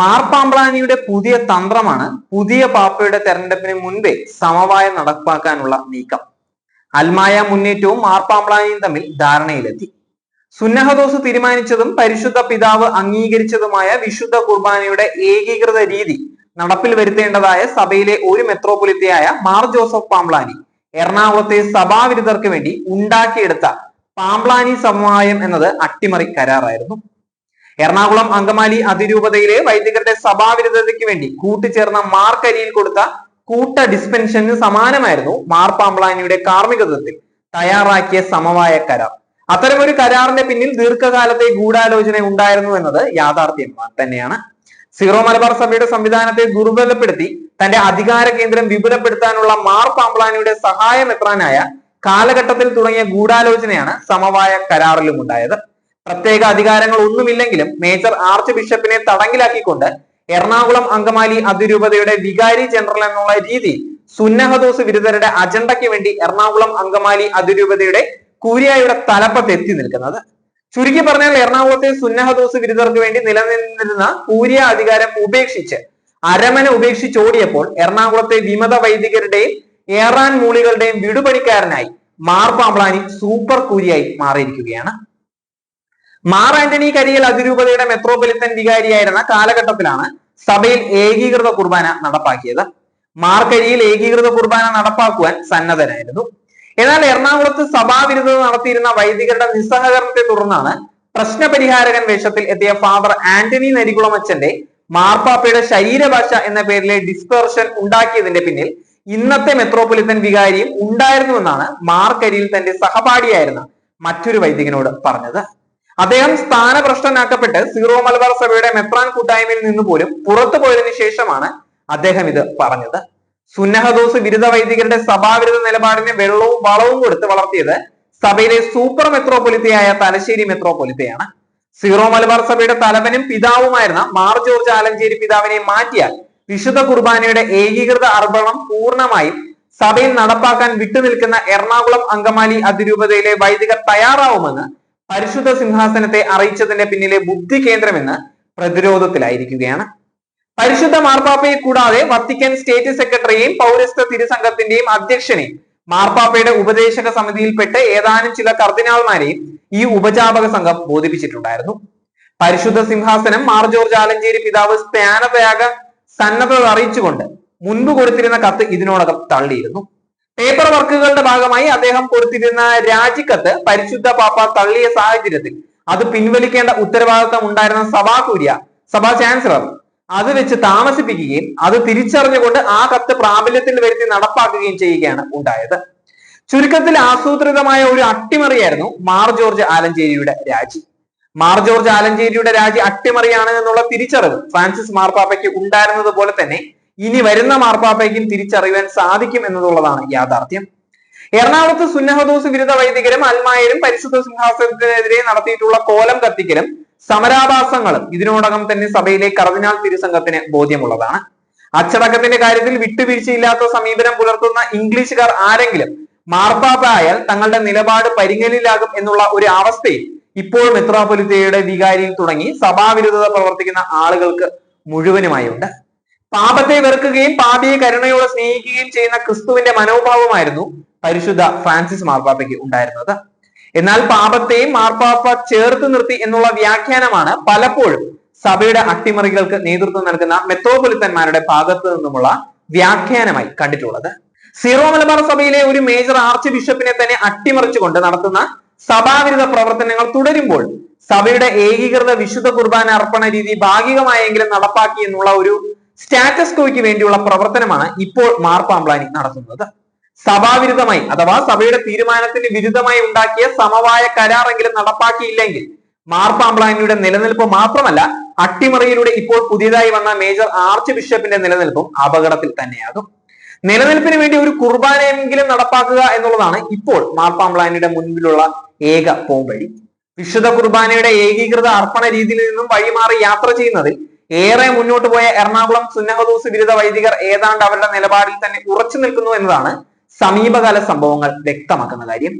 മാർപ്പാമ്പ്ലാനിയുടെ പുതിയ തന്ത്രമാണ് പുതിയ പാപ്പയുടെ തെരഞ്ഞെടുപ്പിന് മുൻപേ സമവായം നടപ്പാക്കാനുള്ള നീക്കം. അൽമായ മുന്നേറ്റവും മാർപ്പാമ്പ്ലാനിയും തമ്മിൽ ധാരണയിലെത്തി. സുന്നഹദോസ് തീരുമാനിച്ചതും പരിശുദ്ധ പിതാവ് അംഗീകരിച്ചതുമായ വിശുദ്ധ കുർബാനയുടെ ഏകീകൃത രീതി നടപ്പിൽ വരുത്തേണ്ടതായ സഭയിലെ ഒരു മെത്രോപൊലിത്തയായ മാർ ജോസഫ് പാംപ്ലാനി എറണാകുളത്തെ സഭാവിരുദ്ധർക്ക് വേണ്ടി ഉണ്ടാക്കിയെടുത്ത പാംപ്ലാനി സമവായം എന്നത് അട്ടിമറി കരാറായിരുന്നു. എറണാകുളം അങ്കമാലി അതിരൂപതയിലെ വൈദികരുടെ സഭാവിരുദ്ധതയ്ക്ക് വേണ്ടി കൂട്ടിച്ചേർന്ന മാർക്കരിയിൽ കൊടുത്ത കൂട്ട ഡിസ്പെൻഷന് സമാനമായിരുന്നു മാർപ്പാമ്പ്ലാനിയുടെ കാർമ്മികത്വത്തിൽ തയ്യാറാക്കിയ സമവായ കരാർ. അത്തരമൊരു കരാറിന്റെ പിന്നിൽ ദീർഘകാലത്തെ ഗൂഢാലോചന ഉണ്ടായിരുന്നു എന്നത് യാഥാർത്ഥ്യം തന്നെയാണ്. സീറോ മലബാർ സഭയുടെ സംവിധാനത്തെ ദുർബലപ്പെടുത്തി തന്റെ അധികാര കേന്ദ്രം വിപുലപ്പെടുത്താനുള്ള മാർ സഹായമെത്രാനായ കാലഘട്ടത്തിൽ തുടങ്ങിയ ഗൂഢാലോചനയാണ് സമവായ കരാറിലും ഉണ്ടായത്. പ്രത്യേക അധികാരങ്ങൾ ഒന്നുമില്ലെങ്കിലും മേജർ ആർച്ച് ബിഷപ്പിനെ തടങ്കിലാക്കിക്കൊണ്ട് എറണാകുളം അങ്കമാലി അതിരൂപതയുടെ വികാരി ജനറൽ എന്നുള്ള രീതി സുന്നഹദോസ് വിരുദ്ധരുടെ അജണ്ടയ്ക്ക് വേണ്ടി എറണാകുളം അങ്കമാലി അതിരൂപതയുടെ കൂരിയായുടെ തലപ്പത്ത് എത്തി നിൽക്കുന്നത്. ചുരുക്കി പറഞ്ഞാൽ എറണാകുളത്തെ സുന്നഹദോസ് വിരുദ്ധർക്ക് വേണ്ടി നിലനിന്നിരുന്ന കൂരിയ അധികാരം ഉപേക്ഷിച്ച് അരമന ഉപേക്ഷിച്ചോടിയപ്പോൾ എറണാകുളത്തെ വിമത വൈദികരുടെയും ഏറാൻ മൂളികളുടെയും വിടുപണിക്കാരനായി മാർപ്പാമ്പ്ലാനി സൂപ്പർ കൂരിയായി മാറിയിരിക്കുകയാണ്. മാർ ആന്റണി കരിയിൽ അതിരൂപതയുടെ മെത്രോപൊലിത്തൻ വികാരിയായിരുന്ന കാലഘട്ടത്തിലാണ് സഭയിൽ ഏകീകൃത കുർബാന നടപ്പാക്കിയത്. മാർക്കരിയിൽ കരിയിൽ ഏകീകൃത കുർബാന നടപ്പാക്കുവാൻ സന്നദ്ധനായിരുന്നു. എന്നാൽ എറണാകുളത്ത് സഭാവിരുദ്ധത നടത്തിയിരുന്ന വൈദികരുടെ നിസ്സഹകരണത്തെ തുടർന്നാണ് പ്രശ്നപരിഹാരകൻ വേഷത്തിൽ എത്തിയ ഫാദർ ആന്റണി നരികുളമച്ചന്റെ മാർപ്പാപ്പയുടെ ശരീരഭാഷ എന്ന പേരിലെ ഡിസ്കർഷൻ ഉണ്ടാക്കിയതിന്റെ പിന്നിൽ ഇന്നത്തെ മെത്രോപൊലിത്തൻ വികാരിയും ഉണ്ടായിരുന്നുവെന്നാണ് മാർക്കരിയിൽ കരിയിൽ തന്റെ സഹപാഠിയായിരുന്ന മറ്റൊരു വൈദികനോട് പറഞ്ഞത്. അദ്ദേഹം സ്ഥാനഭ്രഷ്ടനാക്കപ്പെട്ട് സീറോ മലബാർ സഭയുടെ മെത്രാൻ കൂട്ടായ്മയിൽ നിന്ന് പോലും പുറത്തു പോയതിനു ശേഷമാണ് അദ്ദേഹം ഇത് പറഞ്ഞത്. സുന്നഹദോസ് ബിരുദ വൈദികരുടെ സഭാവിരുദ്ധ നിലപാടിന് വെള്ളവും വളവും കൊടുത്ത് വളർത്തിയത് സഭയിലെ സൂപ്പർ മെത്രോപൊലിത്തയായ തലശ്ശേരി മെത്രോപൊലിത്തയാണ്. സീറോ മലബാർ സഭയുടെ തലവനും പിതാവുമായിരുന്ന മാർ ജോർജ് ആലഞ്ചേരി പിതാവിനെ മാറ്റിയാൽ വിശുദ്ധ കുർബാനയുടെ ഏകീകൃത അർപ്പണം പൂർണമായും സഭയിൽ നടപ്പാക്കാൻ വിട്ടുനിൽക്കുന്ന എറണാകുളം അങ്കമാലി അതിരൂപതയിലെ വൈദികർ തയ്യാറാവുമെന്ന് പരിശുദ്ധ സിംഹാസനത്തെ അറിയിച്ചതിന്റെ പിന്നിലെ ബുദ്ധി കേന്ദ്രമെന്ന് പ്രതിരോധത്തിലായിരിക്കുകയാണ്. പരിശുദ്ധ മാർപ്പാപ്പയെ കൂടാതെ വത്തിക്കൻ സ്റ്റേറ്റ് സെക്രട്ടറിയെയും പൗരസ്ത്യ തിരുസംഘത്തിന്റെയും അധ്യക്ഷനെയും മാർപ്പാപ്പയുടെ ഉപദേശക സമിതിയിൽപ്പെട്ട് ഏതാനും ചില കർദിനാൾമാരെയും ഈ ഉപജാപക സംഘം ബോധിപ്പിച്ചിട്ടുണ്ടായിരുന്നു. പരിശുദ്ധ സിംഹാസനം മാർ ജോർജ് ആലഞ്ചേരി പിതാവ് സ്ഥാനത്യാഗ സന്നദ്ധത അറിയിച്ചുകൊണ്ട് മുൻപ് കൊടുത്തിരുന്ന കത്ത് ഇതിനോടകം തള്ളിയിരുന്നു. പേപ്പർ വർക്കുകളുടെ ഭാഗമായി അദ്ദേഹം കൊടുത്തിരുന്ന രാജിക്കത്ത് പരിശുദ്ധ പാപ്പ തള്ളിയ സാഹചര്യത്തിൽ. അത് പിൻവലിക്കേണ്ട ഉത്തരവാദിത്തം ഉണ്ടായിരുന്ന സഭാ കൂര്യ സഭാ ചാൻസലർ അത് വെച്ച് താമസിപ്പിക്കുകയും അത് തിരിച്ചറിഞ്ഞുകൊണ്ട് ആ കത്ത് പ്രാബല്യത്തിൽ വരുത്തി നടപ്പാക്കുകയും ചെയ്യുകയാണ് ഉണ്ടായത്. ചുരുക്കത്തിൽ ആസൂത്രിതമായ ഒരു അട്ടിമറിയായിരുന്നു മാർ ജോർജ് ആലഞ്ചേരിയുടെ രാജി. മാർ ജോർജ് ആലഞ്ചേരിയുടെ രാജി അട്ടിമറിയാണ് എന്നുള്ള തിരിച്ചറിവ് ഫ്രാൻസിസ് മാർപ്പാപ്പയ്ക്ക് ഉണ്ടായിരുന്നത് പോലെ തന്നെ ഇനി വരുന്ന മാർപ്പാപ്പയ്ക്കും തിരിച്ചറിയാൻ സാധിക്കും എന്നതുള്ളതാണ് യാഥാർത്ഥ്യം. എറണാകുളത്ത് സുന്നഹദോസ് വിരുദ്ധ വൈദികരും അൽമായരും പരിശുദ്ധ സിംഹാസനത്തിനെതിരെ നടത്തിയിട്ടുള്ള കോലം കത്തിക്കലും സമരാഭാസങ്ങളും ഇതിനോടകം തന്നെ സഭയിലെ കർദിനാൾ തിരുസംഘത്തിന് ബോധ്യമുള്ളതാണ്. അച്ചടക്കത്തിന്റെ കാര്യത്തിൽ വിട്ടുവീഴ്ചയില്ലാത്ത സമീപനം പുലർത്തുന്ന ഇംഗ്ലീഷുകാർ ആരെങ്കിലും മാർപ്പാപ്പ ആയാൽ തങ്ങളുടെ നിലപാട് പരിങ്ങലിലാകും എന്നുള്ള ഒരു അവസ്ഥയിൽ ഇപ്പോൾ മെത്രാപൊലിത്തയുടെ വികാരിയിൽ തുടങ്ങി സഭാവിരുദ്ധത പ്രവർത്തിക്കുന്ന ആളുകൾക്ക് മുഴുവനുമായി ഉണ്ട് പാപത്തെ വെറുക്കുകയും പാപിയെ കരുണയോടെ സ്നേഹിക്കുകയും ചെയ്യുന്ന ക്രിസ്തുവിന്റെ മനോഭാവമായിരുന്നു പരിശുദ്ധ ഫ്രാൻസിസ് മാർപ്പാപ്പയ്ക്ക് ഉണ്ടായിരുന്നത്. എന്നാൽ പാപത്തെയും മാർപ്പാപ്പ ചേർത്ത് നിർത്തി എന്നുള്ള വ്യാഖ്യാനമാണ് പലപ്പോഴും സഭയുടെ അട്ടിമറികൾക്ക് നേതൃത്വം നൽകുന്ന മെത്രോപൊലിത്തന്മാരുടെ ഭാഗത്തു നിന്നുമുള്ള വ്യാഖ്യാനമായി കണ്ടിട്ടുള്ളത്. സീറോ മലബാർ സഭയിലെ ഒരു മേജർ ആർച്ച് ബിഷപ്പിനെ തന്നെ അട്ടിമറിച്ചുകൊണ്ട് നടത്തുന്ന സഭാവിരുദ്ധ പ്രവർത്തനങ്ങൾ തുടരുമ്പോൾ സഭയുടെ ഏകീകൃത വിശുദ്ധ കുർബാന അർപ്പണ രീതി ഭാഗികമായെങ്കിലും നടപ്പാക്കി എന്നുള്ള ഒരു സ്റ്റാറ്റസ് കോയ്ക്ക് വേണ്ടിയുള്ള പ്രവർത്തനമാണ് ഇപ്പോൾ മാർപ്പാമ്പ്ലാനി നടത്തുന്നത്. സഭാവിരുദ്ധമായി അഥവാ സഭയുടെ തീരുമാനത്തിന് വിരുദ്ധമായി ഉണ്ടാക്കിയ സമവായ കരാറെങ്കിലും നടപ്പാക്കിയില്ലെങ്കിൽ മാർപ്പാമ്പ്ലാനിയുടെ നിലനിൽപ്പ് മാത്രമല്ല അട്ടിമറിയിലൂടെ ഇപ്പോൾ പുതിയതായി വന്ന മേജർ ആർച്ച് ബിഷപ്പിന്റെ നിലനിൽപ്പും അപകടത്തിൽ തന്നെയാകും. നിലനിൽപ്പിന് വേണ്ടി ഒരു കുർബാനയെങ്കിലും നടപ്പാക്കുക എന്നുള്ളതാണ് ഇപ്പോൾ മാർപ്പാമ്പ്ലാനിയുടെ മുൻപിലുള്ള ഏക പോംവഴി. വിശുദ്ധ കുർബാനയുടെ ഏകീകൃത അർപ്പണ രീതിയിൽ നിന്നും വഴിമാറി യാത്ര ചെയ്യുന്നതിൽ ഏറെ മുന്നോട്ട് പോയ എറണാകുളം സുന്നഹദൂസ് ബിരുദ വൈദികർ ഏതാണ്ട് അവരുടെ നിലപാടിൽ തന്നെ ഉറച്ചു നിൽക്കുന്നു എന്നതാണ് സമീപകാല സംഭവങ്ങൾ വ്യക്തമാക്കുന്ന കാര്യം.